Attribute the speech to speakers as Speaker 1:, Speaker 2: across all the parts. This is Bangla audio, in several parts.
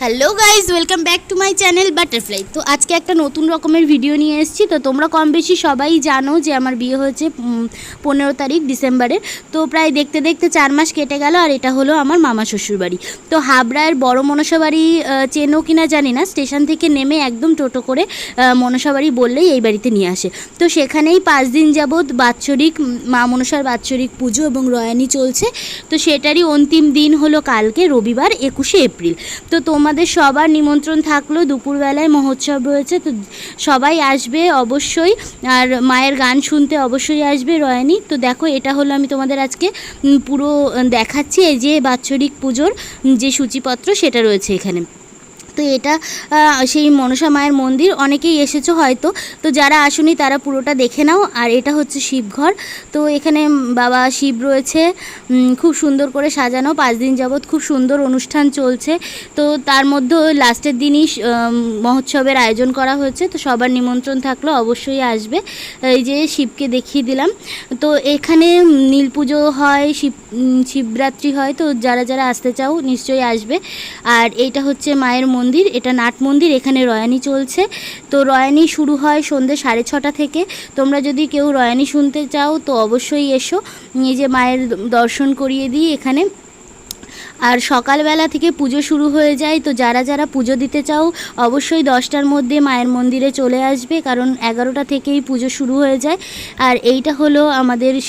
Speaker 1: Hello guys welcome back to my channel butterfly তো আজকে একটা নতুন রকমের ভিডিও নিয়ে এসেছি। তো তোমরা কম বেশি সবাই জানো যে আমার বিয়ে হয়েছে পনেরো তারিখ ডিসেম্বরের তো প্রায় দেখতে দেখতে চার মাস কেটে গেল আর এটা হলো আমার মামা শ্বশুর বাড়ি। তো হাবড়ার বড় মনসা বাড়ি আহ, চেনো কিনা জানি না। স্টেশন থেকে নেমে একদম টোটো করে আহ, মনসা বাড়ি বললেই এই বাড়িতে নিয়ে আসে। তো সেখানেই পাঁচ দিন যাবৎ বাৎসরিক মা মনসার বাৎসরিক পুজো এবং রয়ানি চলছে। তো সেটারই অন্তিম দিন হলো কালকে রবিবার একুশে এপ্রিল। তো তোমাদের সবার নিমন্ত্রণ থাকল। দুপুরবেলায় মহোৎসব রয়েছে, তো সবাই আসবে অবশ্যই। আর মায়ের গান শুনতে অবশ্যই আসবে রয়ানি। তো দেখো, এটা হলো আমি তোমাদের আজকে পুরো দেখাচ্ছি। এই যে বাৎসরিক পুজোর যে সূচিপত্র, সেটা রয়েছে এখানে। তো এটা সেই মনসা মায়ের মন্দির, অনেকেই এসেছ হয়তো। তো যারা আসুনি তারা পুরোটা দেখে নাও। আর এটা হচ্ছে শিবঘর। তো এখানে বাবা শিব রয়েছে। খুব সুন্দর করে সাজানো। পাঁচ দিন যাবৎ খুব সুন্দর অনুষ্ঠান চলছে। তো তার মধ্যে লাস্টের দিনই মহোৎসবের আয়োজন করা হয়েছে। তো সবার নিমন্ত্রণ থাকল, অবশ্যই আসবে। এই যে শিবকে দেখিয়ে দিলাম। তো এখানে নীল পুজো হয়, শিব শিবরাত্রি হয়। তো যারা যারা আসতে চাও, নিশ্চয়ই আসবে। আর এইটা হচ্ছে মায়ের মন্দির। এটা নাট মন্দির, এখানে রয়ানি চলছে। তো রয়ানি শুরু হয় সন্ধে সাড়ে ছটা থেকে। তোমরা যদি কেউ রয়ানি শুনতে চাও, তো অবশ্যই এসো। যে মায়ের দর্শন করিয়ে দিই এখানে। আর সকালবেলা থেকে পুজো শুরু হয়ে যায়, তো যারা যারা পুজো দিতে চাও, অবশ্যই দশটার মধ্যে মায়ের মন্দিরে চলে আসবে, কারণ এগারোটা থেকেই পুজো শুরু হয়ে যায়। আর এইটা হলো আমাদের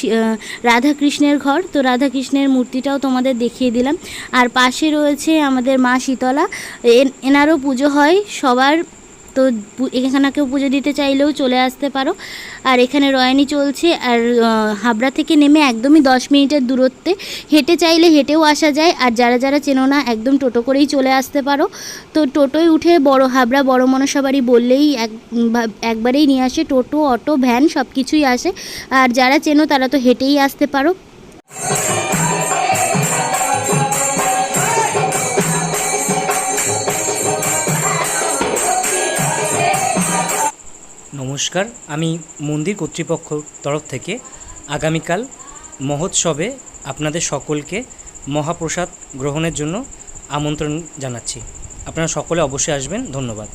Speaker 1: রাধাকৃষ্ণের ঘর, তো রাধাকৃষ্ণের মূর্তিটাও তোমাদের দেখিয়ে দিলাম। আর পাশে রয়েছে আমাদের মা শীতলা, এন- এনারও পুজো হয় সবার তো এখানেকেও পুজো দিতে চাইলেও চলে আসতে পারো। আর এখানে রয়ানি চলছে, আর হাবড়া থেকে নেমে একদমই দশ মিনিটের দূরত্বে। হেঁটে চাইলে হেঁটেও আসা যায়, আর যারা যারা চেনো না, একদম টোটো করেই চলে আসতে পারো। তো টোটোয় উঠে বড় হাবড়া, বড় মনসা বাড়ি বললেই এক একবারেই নিয়ে আসে। টোটো, অটো, ভ্যান সব কিছুই আসে। আর যারা চেনো, তারা তো হেঁটেই আসতে পারো।
Speaker 2: নমস্কার, আমি মন্দির কর্তৃপক্ষ তরফ থেকে আগামীকাল মহোৎসবে আপনাদের সকলকে মহাপ্রসাদ গ্রহণের জন্য আমন্ত্রণ জানাচ্ছি। আপনারা সকলে অবশ্যই আসবেন, ধন্যবাদ।